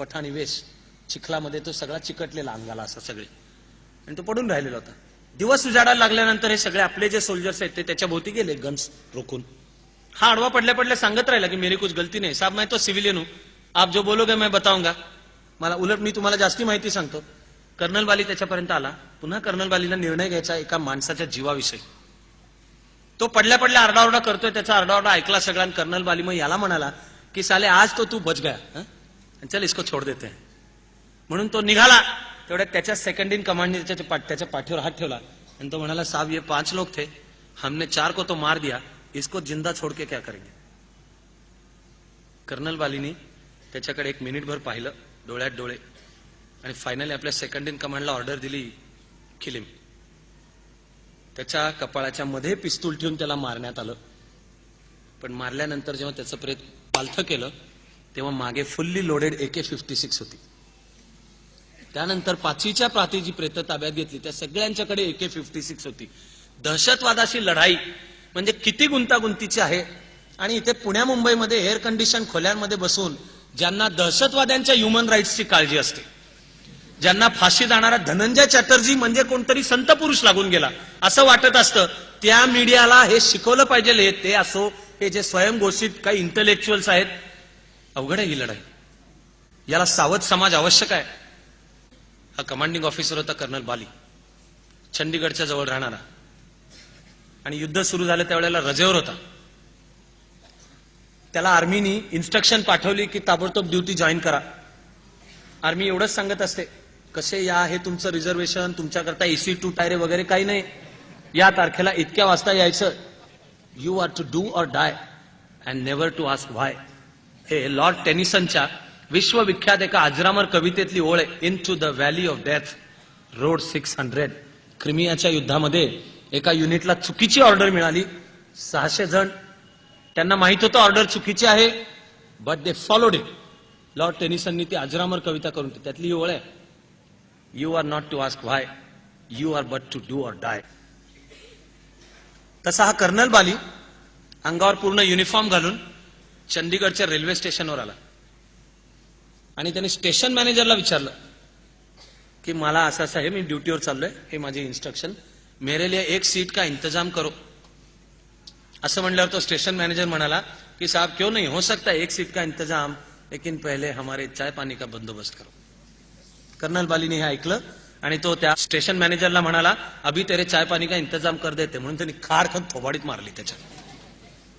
पठाणी वेश चिखलामध्ये तो सगळा चिकटलेला अंगाला असा सगळे. आणि तो पडून राहिलेला होता. दिवस उजाडायला लागल्यानंतर हे सगळे आपले जे सोल्जर्स आहेत ते त्याच्या भोवती गेले गन्स रोखून. हा आडवा पडल्या पडल्या सांगत राहिला की मेरी कुछ गलती नाही. साहेब मैं तो सिव्हिलियन हूं. आप जो बोलोगे मैं बताऊंगा. मला उलट मी तुम्हाला जास्ती माहिती सांगतो. कर्नल बाली त्याच्यापर्यंत आला. पुन्हा कर्नल बालीला निर्णय घ्यायचा एका माणसाच्या जीवाविषयी. तो पडल्या पडल्या आरडाओरडा करतोय त्याचा आरडाओरडा ऐकला सगळ्यांना. कर्नल बाली मग याला म्हणाला की साले आज तो तू बच गया हं? आणि चल इसको छोड देते हैं. म्हणून तो निघाला. तेवढ्यात त्याच्या सेकंड इन कमांडने त्याच्या त्याच्या पाठीवर हात ठेवला. आणि तो म्हणाला साहेब ये पाच लोक थे. हमने चार को तो मार दिया. इसको जिंदा छोड़ के क्या करेंगे? कर्नल बालीनी त्याच्याकडे एक मिनिटभर पाहिलं डोळ्यात डोळे. आणि फायनली आपल्या सेकंड इन कमांडला ऑर्डर दिली खिलीम. त्याच्या कपाळाच्या मध्ये पिस्तूल ठेवून त्याला मारण्यात आलं. पण मारल्यानंतर जेव्हा त्याचं प्रेत पालथं केलं तेव्हा मागे fully loaded A K fifty six होती. त्यानंतर पाचवीच्या प्राती जी प्रेत ताब्यात घेतली. त्या सगळ्यांच्याकडे ए के फिफ्टी सिक्स होती. दहशतवादाशी लढाई म्हणजे किती गुंतागुंतीची आहे? आणि इथे पुण्या मुंबईमध्ये एअर कंडिशन खोल्यांमध्ये बसून ज्यांना दहशतवाद्यांच्या ह्युमन राईट्सची काळजी असते ज्यांना फाशी जाणारा धनंजय चॅटर्जी म्हणजे कोणतरी संत पुरुष लागून गेला. असं वाटत असतं त्या मीडियाला हे शिकवलं पाहिजे हे ते असो हे जे स्वयंघोषित काही इंटलेक्च्युअल्स आहेत अवघड आहे ही लढाई. याला सावध समाज आवश्यक आहे. हा कमांडिंग ऑफिसर होता कर्नल बाली. चंदीगडच्या जवळ राहणारा. आणि युद्ध सुरू झालं त्यावेळेला रजेवर होता. त्याला आर्मीनी इन्स्ट्रक्शन पाठवली की ताबडतोब ड्युटी जॉईन करा. आर्मी एवढंच सांगत असते कसे या हे तुमचं रिझर्वेशन तुमच्याकरता एसी टू टायरे वगैरे काही नाही. या तारखेला इतक्या वाजता यायचं. You are to do or die and never to ask why हे लॉर्ड टेनिसनच्या विश्वविख्यात एका अजरामर कवितेतली ओळ आहे into the valley of death rode six hundred क्रिमियाच्या युद्धामध्ये एका युनिटला चुकीची ऑर्डर मिळाली. सहाशे जण. त्यांना माहीत होतं ऑर्डर चुकीची आहे but they followed it Lord टेनिसननी ती अजरामर कविता करून त्यातली ही ओळ आहे you are not to ask why you are but to do or die तसा हा कर्नल बाली अंगावर पूर्ण युनिफॉर्म घालून चंदीगडच्या रेल्वे स्टेशनवर आला. आणि त्याने स्टेशन मॅनेजरला विचारलं की मला असं असं आहे मी ड्युटीवर चाललोय हे माझे इन्स्ट्रक्शन मेरे लिए एक सीट का इंतजाम करो. असं म्हणल्यावर तो स्टेशन मॅनेजर म्हणाला की साहब क्यों नहीं? हो सकता एक सीट का इंतजाम लेकिन पहिले हमारे चाय पाणी का बंदोबस्त करो. कर्नल बालीने हे ऐकलं आणि तो त्या स्टेशन मॅनेजरला म्हणाला अभी तेरे चाय पाणी का इंतजाम कर देते. म्हणून त्यांनी खारखन थोबाडीत मारली त्याच्यात.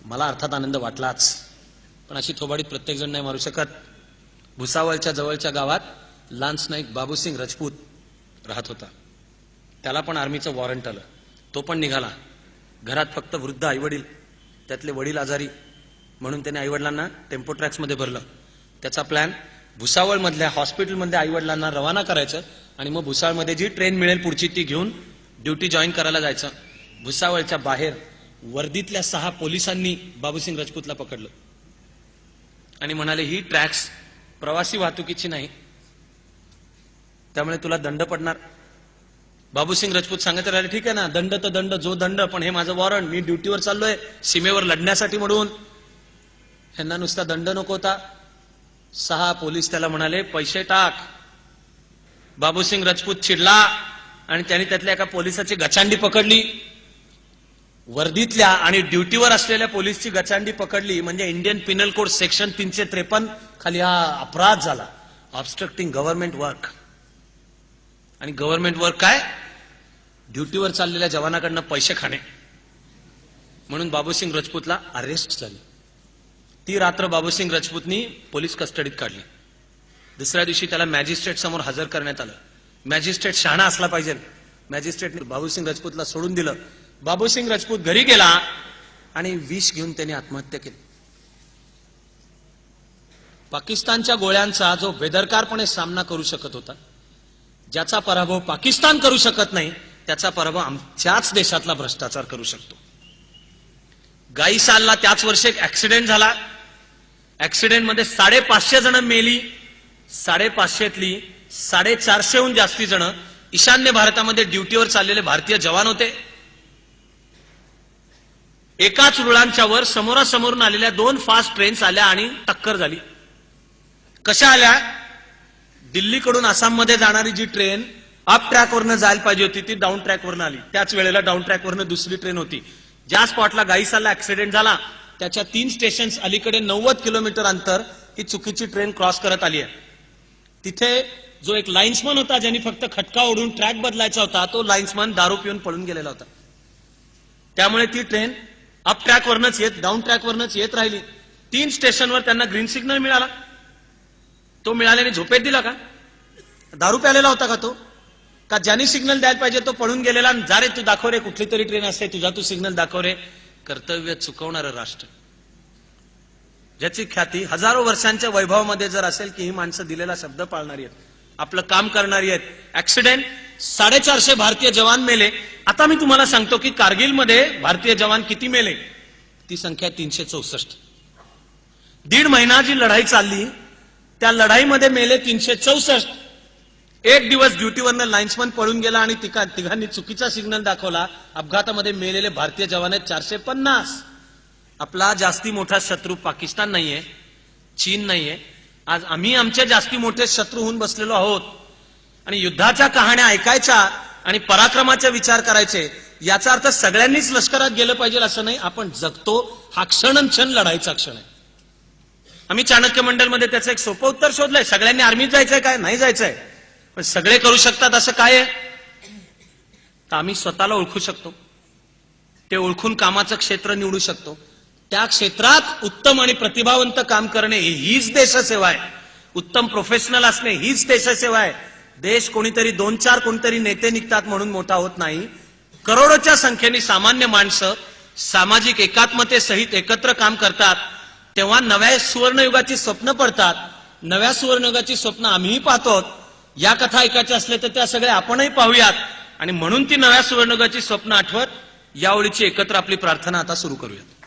मला अर्थात आनंद वाटलाच. पण अशी थोबाडीत प्रत्येकजण नाही मारू शकत. भुसावळच्या जवळच्या गावात लान्स नाईक बाबूसिंग राजपूत राहत होता. त्याला पण आर्मीचं वॉरंट आलं. तो पण निघाला. घरात फक्त वृद्ध आईवडील त्यातले वडील आजारी म्हणून त्याने आईवडिलांना टेम्पो ट्रॅक्समध्ये भरलं. त्याचा प्लॅन भुसावळमधल्या हॉस्पिटलमध्ये आईवडिलांना रवाना करायचं आणि मग भुसावळमध्ये जी ट्रेन मिळेल पुढची ती घेऊन ड्युटी जॉईन करायला जायचं. भुसावळच्या बाहेर वर्दीतल्या सहा पोलिसांनी बाबूसिंग राजपूतला पकडलं. आणि म्हणाले ही ट्रॅक्स प्रवासी वाहतुकीची नाही. त्यामुळे तुला दंड पडणार. बाबूसिंग राजपूत सांगत राहिले ठीक आहे ना दंड तर दंड जो दंड पण हे माझं वॉरंट मी ड्युटीवर चाललोय सीमेवर लढण्यासाठी म्हणून. ह्यांना नुसता दंड नको होता. सहा पोलीस त्याला म्हणाले पैसे टाक. बाबूसिंग राजपूत चिडला आणि त्याने त्यातल्या एका पोलिसाची गचांडी पकडली. वर्दीतल्या आणि ड्युटीवर असलेल्या पोलीसची गचांडी पकडली म्हणजे इंडियन पिनल कोड सेक्शन तीनशे त्रेपन्न खाली हा अपराध झाला. ऑबस्ट्रक्टिंग गव्हर्नमेंट वर्क आणि गव्हर्नमेंट वर्क काय? ड्युटीवर चाललेल्या जवानाकडनं पैसे खाणे. म्हणून बाबूसिंग राजपूतला अरेस्ट झाली. ती रात्र बाबूसिंग राजपूतनी पोलीस कस्टडीत काढली. दुसऱ्या दिवशी त्याला मॅजिस्ट्रेट समोर हजर करण्यात आलं. मॅजिस्ट्रेट शहाणा असला पाहिजे. मॅजिस्ट्रेटने बाबूसिंग राजपूतला सोडून दिलं. बाबूसिंग राजपूत घरी गेला आणि विष घेऊन त्याने आत्महत्या केली. पाकिस्तानच्या गोळ्यांचा जो बेदरकारपणे सामना करू शकत होता ज्याचा पराभव पाकिस्तान करू शकत नाही त्याचा पराभव आमच्याच देशातला भ्रष्टाचार करू शकतो. गाईसालला त्याच वर्षी एक ऍक्सिडेंट झाला. ऍक्सिडेंटमध्ये साडेपाचशे जण मेली साडेपाचशेतली साडेचारशेहून जास्ती जण ईशान्य भारतामध्ये ड्युटीवर चाललेले भारतीय जवान होते. एकाच रुळांच्या वर समोरासमोरून आलेल्या दोन फास्ट ट्रेन्स आल्या आणि टक्कर झाली. कशा आल्या? दिल्लीकडून आसाममध्ये जाणारी जी ट्रेन अप ट्रॅकवरनं जायला पाहिजे होती ती डाऊन ट्रॅकवरनं आली. त्याच वेळेला डाऊन ट्रॅकवरनं दुसरी ट्रेन होती. ज्या स्पॉटला गाईसाला ऍक्सिडेंट झाला त्याच्या तीन स्टेशन अलीकडे नव्वद किलोमीटर अंतर ही चुकीची ट्रेन क्रॉस करत आली आहे. तिथे जो एक लाईन्समन होता ज्यांनी फक्त खटका ओढून ट्रॅक बदलायचा होता तो लाईन्समन दारू पिऊन पळून गेलेला होता. त्यामुळे ती ट्रेन अप ट्रॅकवरनच येत डाऊन ट्रॅकवरनच येत राहिली. तीन स्टेशनवर त्यांना ग्रीन सिग्नल मिळाला. तो मिळाल्याने झोपेत दिला का? दारू प्यालेला होता का तो? का ज्यांनी सिग्नल द्यायला पाहिजे तो पळून गेलेला? जा रे तू दाखव रे कुठली तरी ट्रेन असते तुझा तू सिग्नल दाखव रे. कर्तव्य चुकवणारं राष्ट्र. ज्याची ख्याती हजारो वर्षांच्या वैभवामध्ये जर असेल की ही माणसं दिलेला शब्द पाळणारी आहेत. आपलं काम करणारी आहेत. ऍक्सिडेंट साडेचारशे भारतीय जवान मेले. आता मी तुम्हाला सांगतो की कारगिलमध्ये भारतीय जवान किती मेले? ती संख्या तीनशे चौसष्ट. दीड महिना जी लढाई चालली त्या लढाईमध्ये मेले तीनशे चौसष्ट. एक दिवस ड्युटीवरनं लाईन्समन पळून गेला आणि तिका तिघांनी चुकीचा सिग्नल दाखवला. अपघातामध्ये मेलेले भारतीय जवान आहेत चारशे पन्नास. आपला जास्ती मोठा शत्रू पाकिस्तान नाहीये चीन नाहीये. आज आम्ही आमचे जास्ती मोठे शत्रू होऊन बसलेलो आहोत. आणि युद्धाच्या कहाण्या ऐकायच्या आणि पराक्रमाचे विचार करायचे याचा अर्थ सगळ्यांनीच लष्करात गेलं पाहिजे असं नाही. आपण जगतो हा क्षण क्षण लढाईचा क्षण आहे. आम्ही चाणक्य मंडलमध्ये त्याचं एक सोपं उत्तर शोधलंय. सगळ्यांनी आर्मीत जायचंय काय? नाही जायचंय. पण सगळे करू शकतात असं काय आहे? तर आम्ही स्वतःला ओळखू शकतो. ते ओळखून कामाचं क्षेत्र निवडू शकतो. त्या क्षेत्रात उत्तम आणि प्रतिभावंत काम करणे हीच देशसेवा आहे. उत्तम प्रोफेशनल असणे हीच देशसेवा आहे. देश कोणीतरी दोन चार कोणीतरी नेते निघतात म्हणून मोठा होत नाही. करोडोच्या संख्येने सामान्य माणसं सामाजिक एकात्मतेसहित एकत्र काम करतात. तेव्हा नव्या सुवर्णयुगाची स्वप्न पडतात. नव्या सुवर्णयुगाची स्वप्न आम्हीही पाहतो या कथा ऐकायच्या असल्या तर त्या सगळ्या आपणही पाहूयात. आणि म्हणून ती नव्या सुवर्णयुगाची स्वप्न आठवत यावेळीची एकत्र आपली प्रार्थना आता सुरू करूयात.